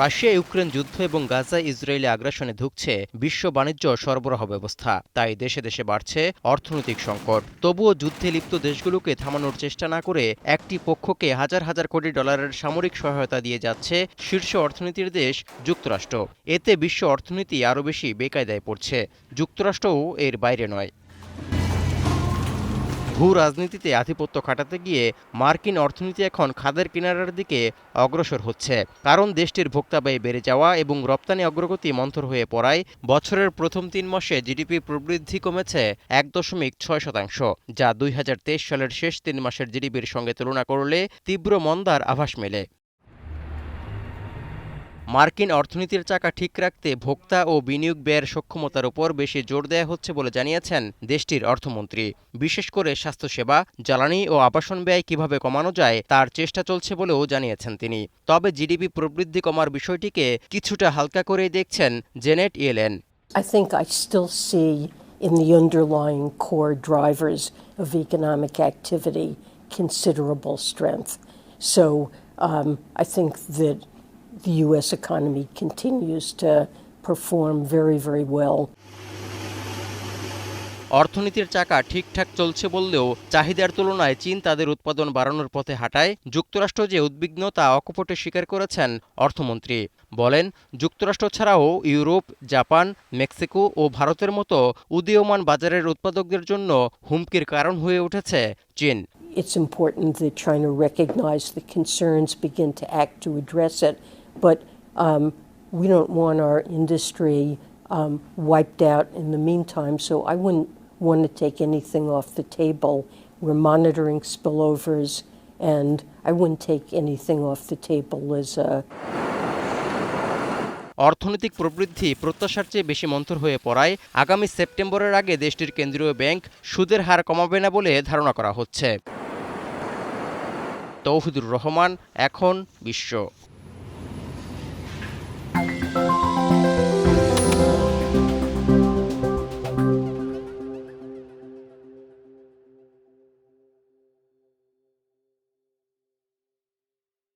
Russia Ukraine যুদ্ধ এবং Gaza Israeli আগ্রাসনে ধুঁকছে বিশ্ব বাণিজ্য সরবরাহ ব্যবস্থা। তাই দেশে দেশে বাড়ছে অর্থনৈতিক সংকট। তবুও যুদ্ধে লিপ্ত দেশগুলোকে থামানোর চেষ্টা না করে একটি পক্ষকে হাজার হাজার কোটি ডলারের সামরিক সহায়তা দিয়ে যাচ্ছে শীর্ষ অর্থনীতির দেশ যুক্তরাষ্ট্র। এতে বিশ্ব অর্থনীতি আরও বেশি বেকায়দায় পড়ছে। যুক্তরাষ্ট্রও এর বাইরে নয়। ভূ রাজনীতিতে আধিপত্য খাটাতে গিয়ে মার্কিন অর্থনীতি এখন খাদের কিনারার দিকে অগ্রসর হচ্ছে। কারণ দেশটির ভোক্তা ব্যয় বেড়ে যাওয়া এবং রপ্তানি অগ্রগতি মন্থর হয়ে পড়ায় বছরের প্রথম তিন মাসে জিডিপি প্রবৃদ্ধি কমেছে এক দশমিক ছয় শতাংশ, যা দুই হাজার তেইশ সালের শেষ তিন মাসের জিডিপির সঙ্গে তুলনা করলে তীব্র মন্দার আভাস মেলে। মার্কিন অর্থনীতির চাকা ঠিক রাখতে ভোক্তা ও বিনিয়োগ ব্যয়ের সক্ষমতার উপর বেশি জোর দেওয়া হচ্ছে বলে জানিয়েছেন দেশটির অর্থমন্ত্রী। বিশেষ করে স্বাস্থ্যসেবা জ্বালানি ও আবাসন ব্যয় কীভাবে কমানো যায় তার চেষ্টা চলছে বলেও জানিয়েছেন তিনি। তবে জিডিপি প্রবৃদ্ধি কমার বিষয়টিকে কিছুটা হালকা করেই দেখছেন Janet Yellen. I think I still see in the underlying core drivers of economic activity considerable strength. So um, I think that the U.S. economy continues to perform very, very well. অর্থনীতির চাকা ঠিকঠাক চলছে বললেও চাহিদার তুলনায় চীন তাদের উৎপাদন বাড়ানোর পথে হাঁটায় যুক্তরাষ্ট্র যে উদ্বিগ্ন তা অকপটে স্বীকার করেছেন অর্থমন্ত্রী বলেন যুক্তরাষ্ট্র ছাড়াও ইউরোপ জাপান মেক্সিকো ও ভারতের মতো উদীয়মান বাজারের উৎপাদকদের জন্য হুমকির কারণ হয়ে উঠেছে চীন It's important that China recognize the concerns, begin to act to address it, but um, we don't want our industry um, wiped out in the meantime, so I wouldn't want to take anything off the table. We're monitoring spillovers, and I wouldn't take anything off the table as a অর্থনৈতিক প্রবৃদ্ধি প্রত্যাশার চেয়ে বেশি মন্থর হয়ে পড়ায় আগামী সেপ্টেম্বরের আগে দেশটির কেন্দ্রীয় ব্যাংক সুদের হার কমাবে না বলে ধারণা করা হচ্ছে তৌহিদুর রহমান এখন বিশ্ব